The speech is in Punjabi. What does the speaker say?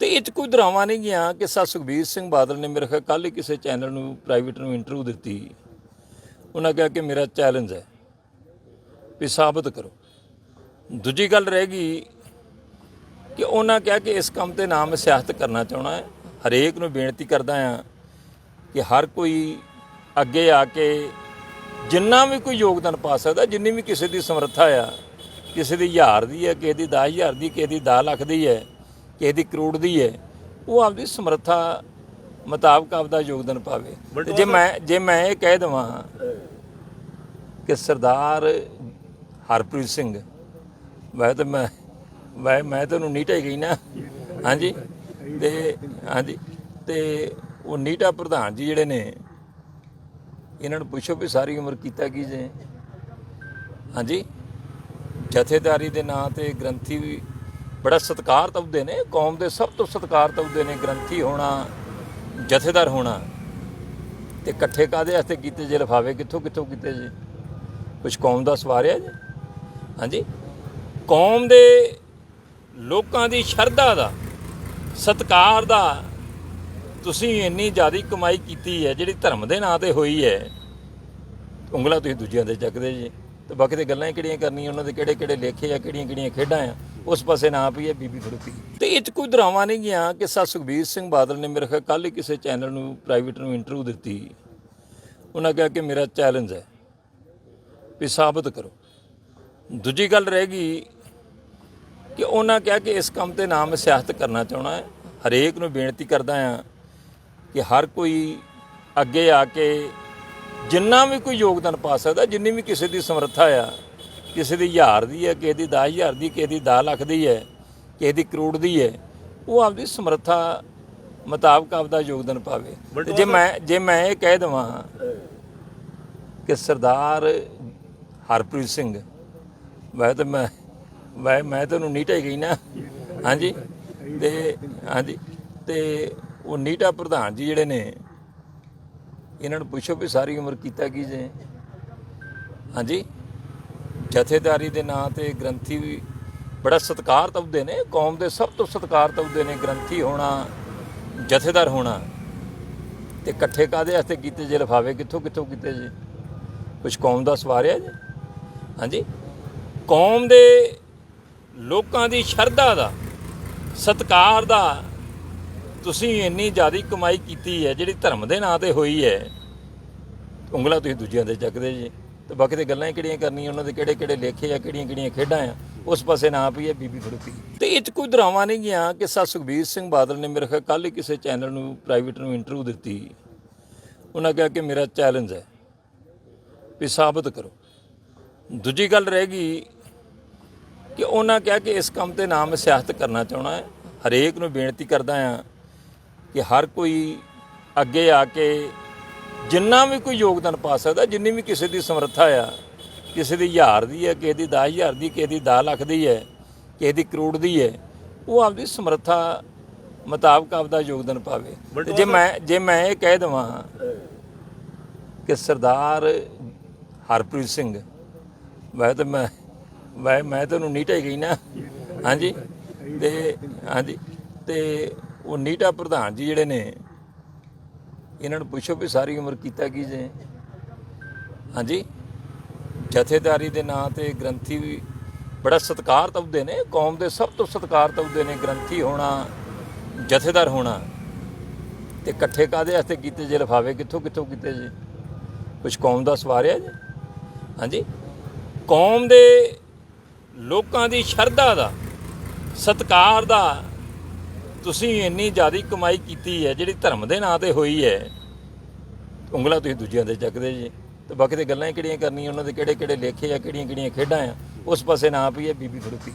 ਤੇ ਇਹ ਚ ਕੋਈ ਡਰਾਮਾ ਨਹੀਂ ਗਿਆ ਕਿ ਸਰ ਸੁਖਬੀਰ ਸਿੰਘ ਬਾਦਲ ਨੇ ਮੇਰੇ ਖਿਆਲ ਕੱਲ ਹੀ ਕਿਸੇ ਚੈਨਲ ਨੂੰ ਪ੍ਰਾਈਵੇਟ ਨੂੰ ਇੰਟਰਵਿਊ ਦਿੱਤੀ। ਉਹਨਾਂ ਕਿਹਾ ਕਿ ਮੇਰਾ ਚੈਲੰਜ ਹੈ ਵੀ ਸਾਬਤ ਕਰੋ। ਦੂਜੀ ਗੱਲ ਰਹਿ ਗਈ ਕਿ ਉਹਨਾਂ ਕਿਹਾ ਕਿ ਇਸ ਕੰਮ ਤੇ ਨਾ ਮੈਂ ਸਿਆਸਤ ਕਰਨਾ ਚਾਹਣਾ ਹੈ। ਹਰੇਕ ਨੂੰ ਬੇਨਤੀ ਕਰਦਾ ਆ ਕਿ ਹਰ ਕੋਈ ਅੱਗੇ ਆ ਕੇ ਜਿੰਨਾ ਵੀ ਕੋਈ ਯੋਗਦਾਨ ਪਾ ਸਕਦਾ, ਜਿੰਨੀ ਵੀ ਕਿਸੇ ਦੀ ਸਮਰੱਥਾ ਆ, ਕਿਸੇ ਦੀ ਹਜ਼ਾਰ ਦੀ ਹੈ ਕਿਸੇ ਦੀ 10000 ਦੀ, ਕਿਸੇ ਦੀ 10 ਲੱਖ ਦੀ ਹੈ ਕਿਸੇ ਦੀ ਕਰੋੜ ਦੀ ਹੈ ਉਹ ਆਪਦੀ ਸਮਰੱਥਾ ਮੁਤਾਬਕ ਆਪਦਾ ਯੋਗਦਾਨ ਪਾਵੇ। ਤੇ ਜੇ ਮੈਂ ਜੇ ਮੈਂ ਇਹ ਕਹਿ ਦਵਾਂ ਕਿ ਸਰਦਾਰ ਹਰਪ੍ਰੀਤ ਸਿੰਘ ਵੈ ਤਾਂ ਮੈਂ ਵੈ ਮੈਂ ਤੁਹਾਨੂੰ ਨੀਟਾ ਹੀ ਗਈ ਨਾ। ਹਾਂਜੀ? ਤੇ ਹਾਂਜੀ? ਤੇ ਉਹ ਨੀਟਾ ਪ੍ਰਧਾਨ ਜੀ ਜਿਹੜੇ ਨੇ ਇਹਨਾਂ ਨੂੰ ਪੁੱਛੋ ਵੀ ਸਾਰੀ ਉਮਰ ਕੀਤਾ ਕੀ ਜੇ। ਹਾਂਜੀ? ਜਥੇਦਾਰੀ ਦੇ ਨਾਂ ਤੇ ਗ੍ਰੰਥੀ ਵੀ ਬੜਾ ਸਤਿਕਾਰ ਤਵਦੇ ਨੇ, ਕੌਮ ਦੇ ਸਭ ਤੋਂ ਸਤਿਕਾਰ ਤਵਦੇ ਨੇ, ਗ੍ਰੰਥੀ ਹੋਣਾ, ਜਥੇਦਾਰ ਹੋਣਾ। ਤੇ ਇਕੱਠੇ ਕਾਦੇ ਵਾਸਤੇ ਕੀਤੇ ਜੇ ਲਫਾਵੇ ਕਿੱਥੋਂ ਕਿੱਥੋਂ ਕੀਤੇ ਜੀ? ਕੁਝ ਕੌਮ ਦਾ ਸਵਾਰਿਆ ਜੀ? ਹਾਂਜੀ? ਕੌਮ ਦੇ ਲੋਕਾਂ ਦੀ ਸ਼ਰਧਾ ਦਾ, ਸਤਕਾਰ ਦਾ, ਤੁਸੀਂ ਇੰਨੀ ਜ਼ਿਆਦਾ ਕਮਾਈ ਕੀਤੀ ਹੈ, ਜਿਹੜੀ ਧਰਮ ਦੇ ਨਾਂ ਤੇ ਹੋਈ ਹੈ, ਉਂਗਲਾਂ ਤੁਸੀਂ ਦੂਜਿਆਂ ਦੇ ਚੱਕਦੇ ਜੀ। ਤੇ ਬਾਕੀ ਤੇ ਗੱਲਾਂ ਕਿਹੜੀਆਂ ਕਰਨੀਆਂ, ਉਹਨਾਂ ਦੇ ਕਿਹੜੇ ਕਿਹੜੇ ਲੇਖੇ ਆ, ਕਿਹੜੀਆਂ ਕਿਹੜੀਆਂ ਖੇਡਾਂ ਆ? ਉਸ ਪਾਸੇ ਨਾ ਪਈ ਹੈ ਬੀਬੀ ਫਰੂਕੀ ਤੇ ਇਹ ਚ ਕੋਈ ਡਰਾਮਾ ਨਹੀਂ ਗਿਆ ਕਿ ਸਾ ਸੁਖਬੀਰ ਸਿੰਘ ਬਾਦਲ ਨੇ ਮੇਰੇ ਖਿਆਲ ਕੱਲ ਹੀ ਕਿਸੇ ਚੈਨਲ ਨੂੰ ਪ੍ਰਾਈਵੇਟ ਨੂੰ ਇੰਟਰਵਿਊ ਦਿੱਤੀ। ਉਹਨਾਂ ਕਿਹਾ ਕਿ ਮੇਰਾ ਚੈਲੰਜ ਹੈ ਵੀ ਸਾਬਤ ਕਰੋ। ਦੂਜੀ ਗੱਲ ਰਹਿ ਗਈ ਕਿ ਉਹਨਾਂ ਕਿਹਾ ਕਿ ਇਸ ਕੰਮ ਤੇ ਨਾ ਮੈਂ ਸਿਆਸਤ ਕਰਨਾ ਚਾਹਣਾ ਹੈ। ਹਰੇਕ ਨੂੰ ਬੇਨਤੀ ਕਰਦਾ ਆ ਕਿ ਹਰ ਕੋਈ ਅੱਗੇ ਆ ਕੇ ਜਿੰਨਾ ਵੀ ਕੋਈ ਯੋਗਦਾਨ ਪਾ ਸਕਦਾ, ਜਿੰਨੀ ਵੀ ਕਿਸੇ ਦੀ ਸਮਰੱਥਾ ਆ ਕਿਸੇ ਦੀ ਹਜ਼ਾਰ ਦੀ ਹੈ ਕਿਸੇ ਦੀ 10000 ਦੀ ਕਿਸੇ ਦੀ 10 ਲੱਖ ਦੀ ਹੈ ਕਿਸੇ ਦੀ ਕਰੋੜ ਦੀ ਹੈ ਉਹ ਆਪਦੀ ਸਮਰੱਥਾ ਮੁਤਾਬਕ ਆਪਦਾ ਯੋਗਦਾਨ ਪਾਵੇ। ਤੇ ਜੇ ਮੈਂ ਜੇ ਮੈਂ ਇਹ ਕਹਿ ਦਵਾਂ ਕਿ ਸਰਦਾਰ ਹਰਪ੍ਰੀਤ ਸਿੰਘ ਵੈ ਤਾਂ ਮੈਂ ਵੈ ਮੈਂ ਤੁਹਾਨੂੰ ਨੀਟਾ ਹੀ ਗਈ ਨਾ। ਹਾਂਜੀ? ਤੇ ਹਾਂਜੀ? ਤੇ ਉਹ ਨੀਟਾ ਪ੍ਰਧਾਨ ਜੀ ਜਿਹੜੇ ਨੇ ਇਹਨਾਂ ਨੂੰ ਪੁੱਛੋ ਵੀ ਸਾਰੀ ਉਮਰ ਕੀਤਾ ਕੀ ਜੇ। ਹਾਂਜੀ? ਜਥੇਦਾਰੀ ਦੇ ਨਾਂ ਤੇ ਗ੍ਰੰਥੀ ਵੀ ਬੜਾ ਸਤਿਕਾਰ ਤਬਦੇ ਨੇ, ਕੌਮ ਦੇ ਸਭ ਤੋਂ ਸਤਿਕਾਰ ਤਬਦੇ ਨੇ ਗ੍ਰੰਥੀ ਹੋਣਾ, ਜਥੇਦਾਰ ਹੋਣਾ। ਤੇ ਇਕੱਠੇ ਕਾਦੇ ਵਾਸਤੇ ਕੀਤੇ ਜੇ ਲਫਾਵੇ ਕਿੱਥੋਂ ਕਿੱਥੋਂ ਕੀਤੇ ਜੀ? ਕੁਝ ਕੌਮ ਦਾ ਸਵਾਰਿਆ ਜੀ? ਹਾਂਜੀ? ਕੌਮ ਦੇ ਲੋਕਾਂ ਦੀ ਸ਼ਰਧਾ ਦਾ, ਸਤਕਾਰ ਦਾ ਤੁਸੀਂ ਇੰਨੀ ਜ਼ਿਆਦਾ ਕਮਾਈ ਕੀਤੀ ਹੈ, ਜਿਹੜੀ ਧਰਮ ਦੇ ਨਾਂ ਤੇ ਹੋਈ ਹੈ, ਉਂਗਲਾ ਤੁਸੀਂ ਦੂਜਿਆਂ ਦੇ ਚੱਕਦੇ ਜੀ। ਤੇ ਬਾਕੀ ਤੇ ਗੱਲਾਂ ਹੀ ਕਿਹੜੀਆਂ ਕਰਨੀਆਂ, ਉਹਨਾਂ ਦੇ ਕਿਹੜੇ ਕਿਹੜੇ ਲੇਖੇ ਆ, ਕਿਹੜੀਆਂ ਕਿਹੜੀਆਂ ਖੇਡਾਂ ਆ, ਉਸ ਪਾਸੇ ਨਾ ਪਈ ਹੈ ਬੀਬੀ ਫਰੂਕੀ ਤੇ ਇਹ ਚ ਕੋਈ ਡਰਾਮਾ ਨਹੀਂ ਗਿਆ ਕਿ ਸਰ ਸੁਖਬੀਰ ਸਿੰਘ ਬਾਦਲ ਨੇ ਮੇਰੇ ਖਿਆਲ ਕੱਲ ਹੀ ਕਿਸੇ ਚੈਨਲ ਨੂੰ ਪ੍ਰਾਈਵੇਟ ਨੂੰ ਇੰਟਰਵਿਊ ਦਿੱਤੀ। ਉਹਨਾਂ ਕਿਹਾ ਕਿ ਮੇਰਾ ਚੈਲੰਜ ਹੈ ਵੀ ਸਾਬਤ ਕਰੋ। ਦੂਜੀ ਗੱਲ ਰਹਿ ਗਈ ਕਿ ਉਹਨਾਂ ਕਿਹਾ ਕਿ ਇਸ ਕੰਮ ਤੇ ਨਾਮ ਸਿਆਸਤ ਕਰਨਾ ਚਾਹਣਾ ਹੈ। ਹਰੇਕ ਨੂੰ ਬੇਨਤੀ ਕਰਦਾ ਆ ਕਿ ਹਰ ਕੋਈ ਅੱਗੇ ਆ ਕੇ ਜਿੰਨਾ ਵੀ ਕੋਈ ਯੋਗਦਾਨ ਪਾ ਸਕਦਾ ਜਿੰਨੀ ਵੀ ਕਿਸੇ ਦੀ ਸਮਰੱਥਾ ਆ ਕਿਸੇ ਦੀ ਹਜ਼ਾਰ ਦੀ ਹੈ ਕਿਸੇ ਦੀ 10000 ਦੀ ਕਿਸੇ ਦੀ 10 ਲੱਖ ਦੀ ਹੈ ਕਿਸੇ ਦੀ ਕਰੋੜ ਦੀ ਹੈ ਉਹ ਆਪਦੀ ਸਮਰੱਥਾ ਮੁਤਾਬਕ ਆਪਦਾ ਯੋਗਦਾਨ ਪਾਵੇ। ਤੇ ਜੇ ਮੈਂ ਜੇ ਮੈਂ ਇਹ ਕਹਿ ਦਵਾਂ ਕਿ ਸਰਦਾਰ ਹਰਪ੍ਰੀਤ ਸਿੰਘ ਵੈ ਤਾਂ ਮੈਂ ਵੈ ਮੈਂ ਤੁਹਾਨੂੰ ਨੀਟਾ ਹੀ ਗਈ ਨਾ। ਹਾਂਜੀ? ਤੇ ਹਾਂਜੀ? ਤੇ ਉਹ ਨੀਟਾ ਪ੍ਰਧਾਨ ਜੀ ਜਿਹੜੇ ਨੇ ਇਹਨਾਂ ਨੂੰ ਪੁੱਛੋ ਵੀ ਸਾਰੀ ਉਮਰ ਕੀਤਾ ਕੀ ਜੇ। ਹਾਂਜੀ? ਜਥੇਦਾਰੀ ਦੇ ਨਾਂ ਤੇ ਗ੍ਰੰਥੀ ਵੀ ਬੜਾ ਸਤਿਕਾਰ ਤਬਦੇ ਨੇ। ਕੌਮ ਦੇ ਸਭ ਤੋਂ ਸਤਿਕਾਰ ਤਬਦੇ ਨੇ ਗ੍ਰੰਥੀ ਹੋਣਾ, ਜਥੇਦਾਰ ਹੋਣਾ। ਤੇ ਇਕੱਠੇ ਕਾਦੇ ਵਾਸਤੇ ਕੀਤੇ ਜੇ? ਲਫਾਵੇ ਕਿੱਥੋਂ ਕਿੱਥੋਂ ਕੀਤੇ ਜੇ? ਕੁਝ ਕੌਮ ਦਾ ਸਵਾਰਿਆ ਜੀ? ਹਾਂਜੀ? ਕੌਮ ਦੇ ਲੋਕਾਂ ਦੀ ਸ਼ਰਧਾ ਦਾ, ਸਤਕਾਰ ਦਾ ਤੁਸੀਂ ਇੰਨੀ ਜ਼ਿਆਦਾ ਕਮਾਈ ਕੀਤੀ ਹੈ, ਜਿਹੜੀ ਧਰਮ ਦੇ ਨਾਂ ਤੇ ਹੋਈ ਹੈ, ਉਂਗਲਾਂ ਤੁਸੀਂ ਦੂਜਿਆਂ ਦੇ ਚੱਕਦੇ ਜੀ। ਤੇ ਬਾਕੀ ਤੇ ਗੱਲਾਂ ਹੀ ਕਿਹੜੀਆਂ ਕਰਨੀਆਂ, ਉਹਨਾਂ ਦੇ ਕਿਹੜੇ ਕਿਹੜੇ ਲੇਖੇ ਆ ਕਿਹੜੀਆਂ ਕਿਹੜੀਆਂ ਖੇਡਾਂ ਆ, ਉਸ ਪਾਸੇ ਨਾ ਪਈ ਹੈ ਬੀਬੀ ਫਰੂਕੀ